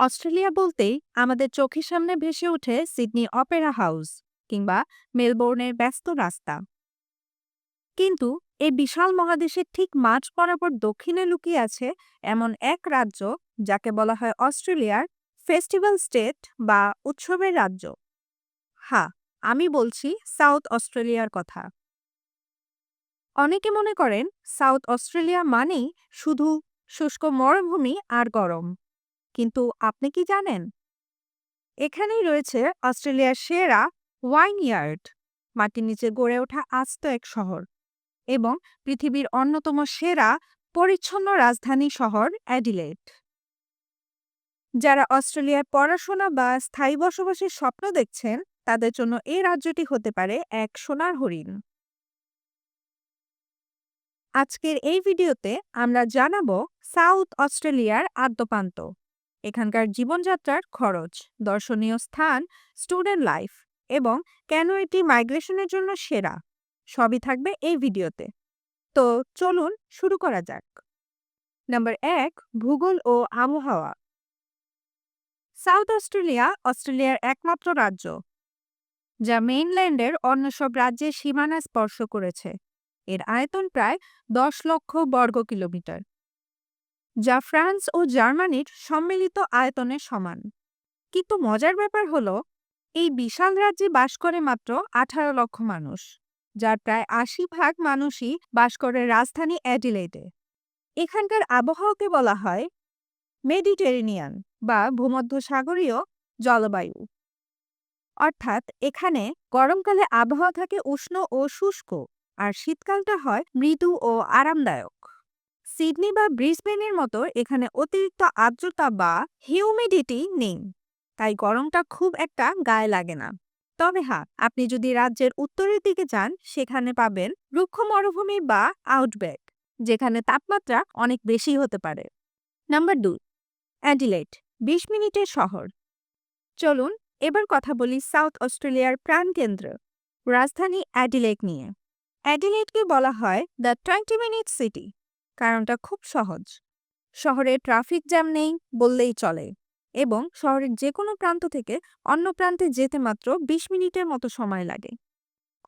Australia বলতেই আমাদের চোখের সামনে ভেসে ওঠে সিডনি অপেরা হাউস কিংবা মেলবোর্নের ব্যস্ত রাস্তা। কিন্তু এই বিশাল মহাদেশের ঠিক মাঝ বরাবর দক্ষিণে লুকিয়ে আছে এমন এক রাজ্য যাকে বলা হয় অস্ট্রেলিয়ার ফেস্টিভ্যাল স্টেট বা উৎসবের রাজ্য। হ্যাঁ আমি বলছি সাউথ অস্ট্রেলিয়ার কথা। অনেকে মনে করেন সাউথ অস্ট্রেলিয়া মানেই শুধু শুষ্ক মরুভূমি আর গরম। কিন্তু আপনি কি জানেন? এখানেই রয়েছে অস্ট্রেলিয়ার সেরা ওয়াইন ইয়ার্ড মাটির নিচে গড়ে ওঠা আস্ত এক শহর এবং পৃথিবীর অন্যতম সেরা পরিচ্ছন্ন রাজধানী শহর অ্যাডিলেট যারা অস্ট্রেলিয়ায় পড়াশোনা বা স্থায়ী বসবাসের স্বপ্ন দেখছেন, তাদের জন্য এই রাজ্যটি হতে পারে এক সোনার হরিণ। আজকের এই ভিডিওতে আমরা জানাব সাউথ অস্ট্রেলিয়ার আদ্যপান্ত। এখানকার জীবনযাত্রার খরচ, দর্শনীয় স্থান স্টুডেন্ট লাইফ এবং কেন এটি মাইগ্রেশনের জন্য সেরা, সবই থাকবে এই ভিডিওতে। তো চলুন শুরু করা যাক। নাম্বার এক, ভূগোল ও আবহাওয়া। সাউথ অস্ট্রেলিয়া অস্ট্রেলিয়ার একমাত্র রাজ্য, যা মেইনল্যান্ডের অন্য সব রাজ্যের সীমানা স্পর্শ করেছে। এর আয়তন প্রায় দশ লক্ষ বর্গ কিলোমিটার। যা ফ্রান্স ও জার্মানির সম্মিলিত আয়তনের সমান। কিন্তু মজার ব্যাপার হল, এই বিশাল রাজ্যে বাস করে মাত্র আঠারো লক্ষ মানুষ, যার প্রায় আশি ভাগ মানুষই বাস করে রাজধানী অ্যাডিলেডে। এখানকার আবহাওয়াকে বলা হয় মেডিটেরেনিয়ান বা ভূমধ্যসাগরীয় জলবায়ু। অর্থাৎ এখানে গরমকালে আবহাওয়া থাকে উষ্ণ ও শুষ্ক, আর শীতকালটা হয় মৃদু ও আরামদায়ক। সিডনি বা ব্রিসবেনের মতো এখানে অতিরিক্ত আর্দ্রতা বা হিউমিডিটি নেই। তাই গরমটা খুব একটা গায়ে লাগে না। তবে হ্যাঁ আপনি যদি রাজ্যের উত্তরের দিকে যান, সেখানে পাবেন রুক্ষ মরুভূমি বা আউটব্যাক, যেখানে তাপমাত্রা অনেক বেশি হতে পারে। নাম্বার দুই অ্যাডিলেট বিশ মিনিটের শহর। চলুন এবার কথা বলি সাউথ অস্ট্রেলিয়ার প্রাণকেন্দ্র, রাজধানী অ্যাডিলেট নিয়ে। অ্যাডিলেটকে বলা হয় দ্য টোয়েন্টি মিনিট সিটি। কারণটা খুব সহজ। শহরে ট্রাফিক জ্যাম নেই বললেই চলে এবং শহরের যে কোনো প্রান্ত থেকে অন্য প্রান্তে যেতে মাত্র ২০ মিনিটের মতো সময় লাগে।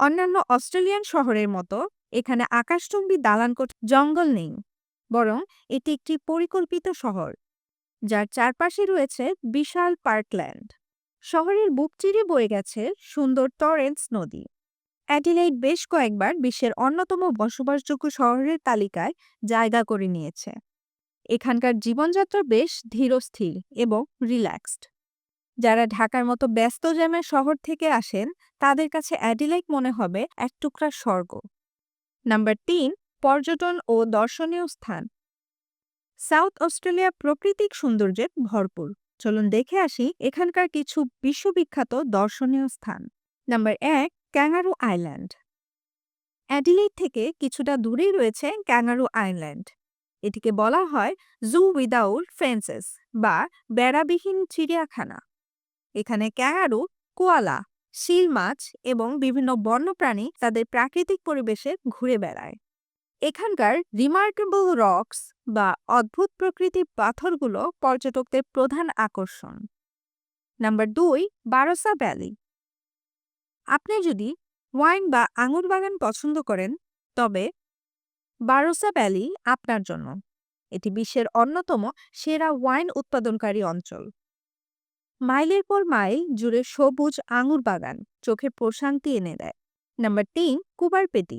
অন্যান্য অস্ট্রেলিয়ান শহরের মতো এখানে আকাশচুম্বী দালানকোট জঙ্গল নেই, বরং এটি একটি পরিকল্পিত শহর, যার চারপাশে রয়েছে বিশাল পার্কল্যান্ড। শহরের বুক চিরে বয়ে গেছে সুন্দর টরেন্স নদী। অ্যাডিলাইড বেশ কয়েকবার বিশ্বের অন্যতম বসবাসযোগ্য শহরের তালিকায় জায়গা করে নিয়েছে। এখানকার জীবনযাত্রা বেশ ধীরস্থির এবং রিল্যাক্সড। যারা ঢাকার মতো ব্যস্ত জ্যামের শহর থেকে আসেন, তাদের কাছে অ্যাডিলাইট মনে হবে এক টুকরা স্বর্গ। নাম্বার তিন, পর্যটন ও দর্শনীয় স্থান। সাউথ অস্ট্রেলিয়া প্রাকৃতিক সৌন্দর্যে ভরপুর। চলুন দেখে আসি এখানকার কিছু বিশ্ববিখ্যাত দর্শনীয় স্থান। নাম্বার এক ক্যাঙ্গারু আইল্যান্ড। অ্যাডিলেড থেকে কিছুটা দূরেই রয়েছে ক্যাঙ্গারু আইল্যান্ড। এটিকে বলা হয় জু উইদাউট ফেন্সেস বা বেড়াবিহীন চিড়িয়াখানা। এখানে ক্যাঙ্গারু, কোয়ালা, শিল মাছ এবং বিভিন্ন বন্যপ্রাণী তাদের প্রাকৃতিক পরিবেশে ঘুরে বেড়ায়। এখানকার রিমার্কেবল রকস বা অদ্ভুত প্রকৃতির পাথরগুলো পর্যটকদের প্রধান আকর্ষণ। নাম্বার দুই, বারোসা ভ্যালি। আপনি যদি ওয়াইন বা আঙুর বাগান পছন্দ করেন, তবে বারোসা ভ্যালি আপনার জন্য। এটি বিশ্বের অন্যতম সেরা ওয়াইন উৎপাদনকারী অঞ্চল। মাইলের পর মাইল জুড়ে সবুজ আঙুর বাগান চোখে প্রশান্তি এনে দেয়। নাম্বার তিন কুবারপেটি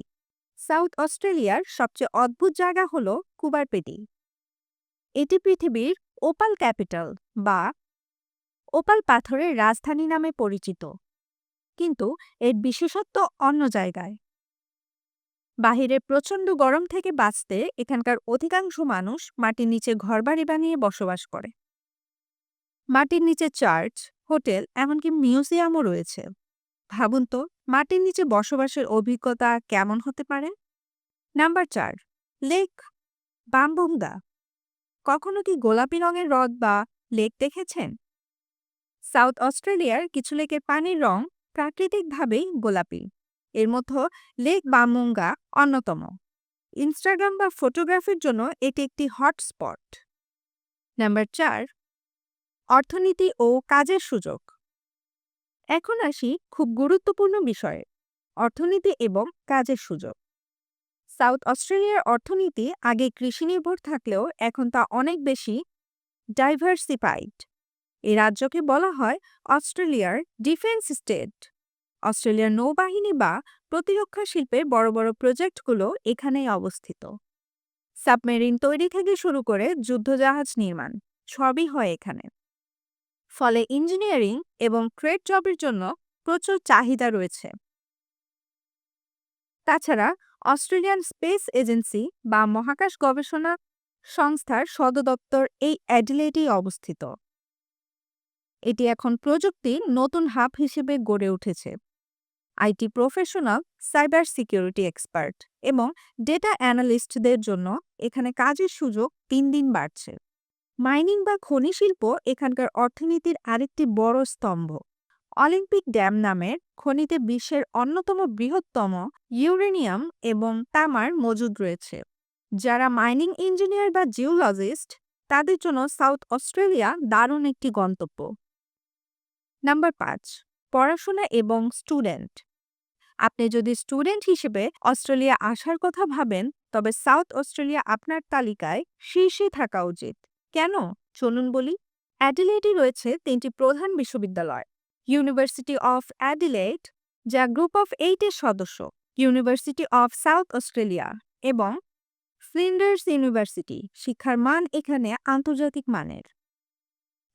সাউথ অস্ট্রেলিয়ার সবচেয়ে অদ্ভুত জায়গা হল কুবারপেটি এটি পৃথিবীর ওপাল ক্যাপিটাল বা ওপাল পাথরের রাজধানী নামে পরিচিত। কিন্তু এর বিশেষত্ব অন্য জায়গায়। বাহিরে প্রচণ্ড গরম থেকে বাঁচতে এখানকার অধিকাংশ মানুষ মাটির নিচে ঘরবাড়ি বানিয়ে বসবাস করে। মাটির নিচে চার্চ, হোটেল, এমনকি মিউজিয়ামও রয়েছে। ভাবুন তো, মাটির নিচে বসবাসের অভিজ্ঞতা কেমন হতে পারে? নাম্বার চার, লেক বাম্বুঙ্গা। কখনো কি গোলাপি রঙের হ্রদ বা লেক দেখেছেন? সাউথ অস্ট্রেলিয়ার কিছু লেকের পানির রং প্রাকৃতিকভাবেই গোলাপি। এর মধ্যে লেক বামুঙ্গা অন্যতম। ইনস্টাগ্রাম বা ফটোগ্রাফির জন্য এটি একটি হটস্পট নাম্বার চার, অর্থনীতি ও কাজের সুযোগ। এখন আসি খুব গুরুত্বপূর্ণ বিষয়ে, অর্থনীতি এবং কাজের সুযোগ। সাউথ অস্ট্রেলিয়ার অর্থনীতি আগে কৃষি নির্ভর থাকলেও এখন তা অনেক বেশি ডাইভার্সিফাইড। এই রাজ্যকে বলা হয় অস্ট্রেলিয়ার ডিফেন্স স্টেট। অস্ট্রেলিয়ার নৌবাহিনী বা প্রতিরক্ষা শিল্পের বড় বড় প্রজেক্টগুলো এখানেই অবস্থিত। সাবমেরিন তৈরি থেকে শুরু করে যুদ্ধজাহাজ নির্মাণ সবই হয় এখানে। ফলে ইঞ্জিনিয়ারিং এবং ট্রেড জবের জন্য প্রচুর চাহিদা রয়েছে। তাছাড়া অস্ট্রেলিয়ান স্পেস এজেন্সি বা মহাকাশ গবেষণা সংস্থার সদর দপ্তর এই অ্যাডিলেটেই অবস্থিত। এটি এখন প্রযুক্তির নতুন হাব হিসেবে গড়ে উঠেছে। IT professional, cyber security expert এবং ডেটা অ্যানালিস্টদের জন্য এখানে কাজের সুযোগ তিন দিন বাড়ছে। মাইনিং বা খনি শিল্প এখানকার অর্থনীতির আরেকটি বড় স্তম্ভ। অলিম্পিক ড্যাম নামের খনিতে বিশ্বের অন্যতম বৃহত্তম ইউরেনিয়াম এবং তামার মজুদ রয়েছে। যারা মাইনিং ইঞ্জিনিয়ার বা জিওলজিস্ট, তাদের জন্য সাউথ অস্ট্রেলিয়া দারুণ একটি গন্তব্য। নাম্বার পাঁচ, পড়াশোনা এবং স্টুডেন্ট। আপনি যদি স্টুডেন্ট হিসেবে অস্ট্রেলিয়া আসার কথা ভাবেন, তবে সাউথ অস্ট্রেলিয়া আপনার তালিকায় শীর্ষে থাকা উচিত। কেন? চলুন বলি। অ্যাডিলেটে রয়েছে তিনটি প্রধান বিশ্ববিদ্যালয়। ইউনিভার্সিটি অফ অ্যাডিলেট যা গ্রুপ অফ এইটের সদস্য। ইউনিভার্সিটি অফ সাউথ অস্ট্রেলিয়া এবং ফ্লিন্ডার্স ইউনিভার্সিটি। শিক্ষার মান এখানে আন্তর্জাতিক মানের।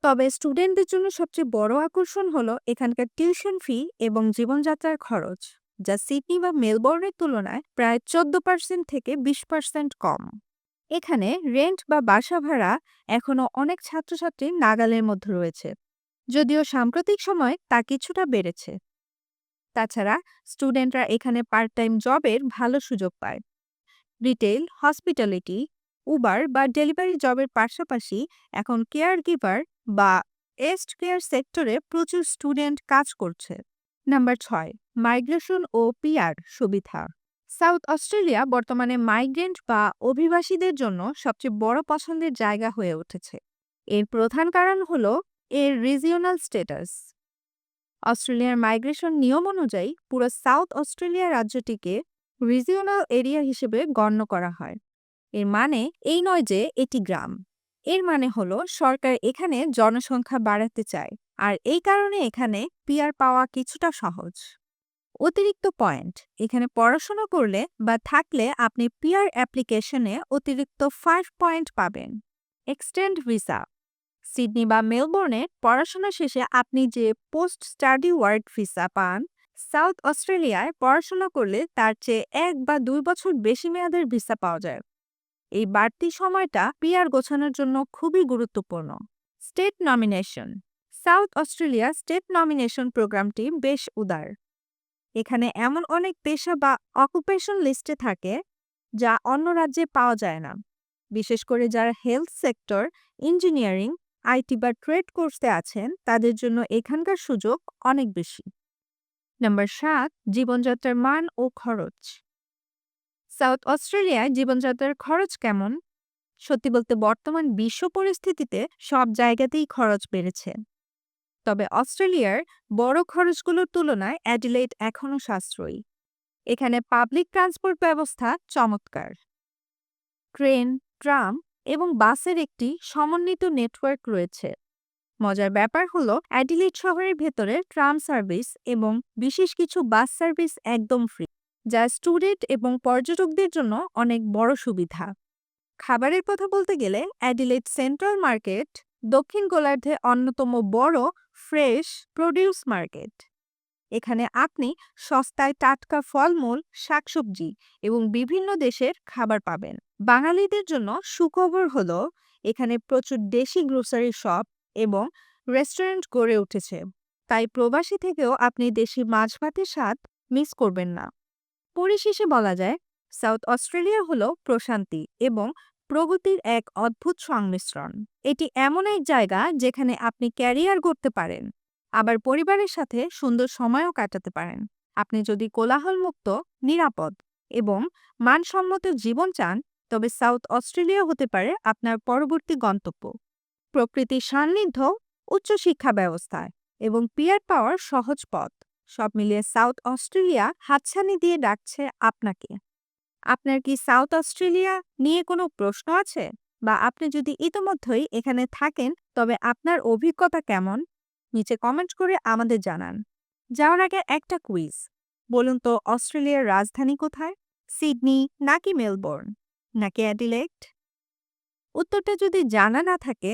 তবে স্টুডেন্টদের জন্য সবচেয়ে বড় আকর্ষণ হলো এখানকার টিউশন ফি এবং জীবনযাত্রার খরচ, যা সিডনি বা মেলবোর্নের তুলনায় প্রায় চোদ্দ পার্সেন্ট থেকে বিশ পার্সেন্ট কম। এখানে রেন্ট বা বাসা ভাড়া এখনও অনেক ছাত্রছাত্রী নাগালের মধ্যে রয়েছে, যদিও সাম্প্রতিক সময় তা কিছুটা বেড়েছে। তাছাড়া স্টুডেন্টরা এখানে পার্ট টাইম জবের ভালো সুযোগ পায়। রিটেল হসপিটালিটি উবার বা ডেলিভারি জবের পাশাপাশি এখন কেয়ার গিভার বা এস্ট কেয়ার সেক্টরে প্রচুর স্টুডেন্ট কাজ করছে। নাম্বার ছয় মাইগ্রেশন ও পিআর সুবিধা। সাউথ অস্ট্রেলিয়া বর্তমানে মাইগ্রেন্ট বা অভিবাসীদের জন্য সবচেয়ে বড় পছন্দের জায়গা হয়ে উঠেছে। এর প্রধান কারণ হল এর রিজিওনাল স্টেটাস অস্ট্রেলিয়ার মাইগ্রেশন নিয়ম অনুযায়ী পুরো সাউথ অস্ট্রেলিয়া রাজ্যটিকে রিজিওনাল এরিয়া হিসেবে গণ্য করা হয়। এর মানে এই নয় যে এটি গ্রাম। এর মানে হলো সরকার এখানে জনসংখ্যা বাড়াতে চায়, আর এই কারণে এখানে পিয়ার পাওয়া কিছুটা সহজ। অতিরিক্ত পয়েন্ট, এখানে পড়াশোনা করলে বা থাকলে আপনি পিয়ার অ্যাপ্লিকেশনে অতিরিক্ত ফাইভ পয়েন্ট পাবেন। এক্সটেন্ড ভিসা, সিডনি বা মেলবোর্নে পড়াশোনা শেষে আপনি যে পোস্ট স্টাডি ওয়ার্ক ভিসা পান, সাউথ অস্ট্রেলিয়ায় পড়াশোনা করলে তার চেয়ে এক বা দুই বছর বেশি মেয়াদের ভিসা পাওয়া যায়। এই বাড়তি সময়টা পিয়ার গোছানোর জন্য খুবই গুরুত্বপূর্ণ। State nomination South Australia state nomination প্রোগ্রামটি বেশ উদার। এখানে এমন অনেক পেশা বা অকুপেশন লিস্টে থাকে যা অন্য রাজ্যে পাওয়া যায় না। বিশেষ করে যারা হেলথ সেক্টর ইঞ্জিনিয়ারিং আইটি বা ট্রেড কোর্সে আছেন, তাদের জন্য এখানকার সুযোগ অনেক বেশি। নাম্বার সাত, জীবনযাত্রার মান ও খরচ। সাউথ অস্ট্রেলিয়ায় জীবনযাত্রার খরচ কেমন? সত্যি বলতে বর্তমান বিশ্ব পরিস্থিতিতে সব জায়গাতেই খরচ বেড়েছে। তবে অস্ট্রেলিয়ার বড় খরচগুলোর তুলনায় অ্যাডিলেট এখনও সাশ্রয়ী। এখানে পাবলিক ট্রান্সপোর্ট ব্যবস্থা চমৎকার। ট্রেন, ট্রাম এবং বাসের একটি সমন্বিত নেটওয়ার্ক রয়েছে। মজার ব্যাপার হলো অ্যাডিলেট শহরের ভেতরে ট্রাম সার্ভিস এবং বিশেষ কিছু বাস সার্ভিস একদম ফ্রি। যা স্টুডেন্ট এবং পর্যটকদের জন্য অনেক বড় সুবিধা। খাবারের কথা বলতে গেলে অ্যাডিলেট সেন্ট্রাল মার্কেট দক্ষিণ গোলার্ধে অন্যতম বড় ফ্রেশ প্রডিউস মার্কেট। এখানে আপনি সস্তায় টাটকা ফলমূল, শাকসবজি এবং বিভিন্ন দেশের খাবার পাবেন। বাঙালিদের জন্য সুখবর হল, এখানে প্রচুর দেশি গ্রোসারি শপ এবং রেস্টুরেন্ট গড়ে উঠেছে। তাই প্রবাসী থেকেও আপনি দেশি মাছ ভাতের স্বাদ মিস করবেন না। পরিশেষে বলা যায়, সাউথ অস্ট্রেলিয়া হলো প্রশান্তি এবং প্রগতির এক অদ্ভুত সংমিশ্রণ। এটি এমন এক জায়গা যেখানে আপনি ক্যারিয়ার করতে পারেন, আবার পরিবারের সাথে সুন্দর সময়ও কাটাতে পারেন। আপনি যদি কোলাহলমুক্ত, নিরাপদ এবং মানসম্মত জীবন চান, তবে সাউথ অস্ট্রেলিয়া হতে পারে আপনার পরবর্তী গন্তব্য। প্রকৃতির সান্নিধ্য, উচ্চশিক্ষা ব্যবস্থায় এবং পিয়ার পাওয়ার সহজ পথ। সব মিলিয়ে সাউথ অস্ট্রেলিয়া হাতছানি দিয়ে ডাকছে আপনাকে। আপনার কি সাউথ অস্ট্রেলিয়া নিয়ে কোনো প্রশ্ন আছে? বা আপনি যদি ইতোমধ্যেই এখানে থাকেন, তবে আপনার অভিজ্ঞতা কেমন? নিচে কমেন্ট করে আমাদের জানান। যাওয়ার আগে একটা কুইজ বলুন তো, অস্ট্রেলিয়ার রাজধানী কোথায়? সিডনি নাকি মেলবোর্ন? নাকি অ্যাডিলেক্ট উত্তরটা যদি জানা না থাকে,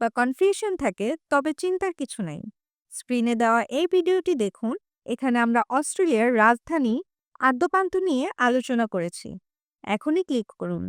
বা কনফিউশন থাকে, তবে চিন্তার কিছু নেই। স্ক্রিনে দেওয়া এই ভিডিওটি দেখুন এখানে আমরা অস্ট্রেলিয়ার রাজধানী আদ্যপান্ত নিয়ে আলোচনা করেছি। এখনই ক্লিক করুন।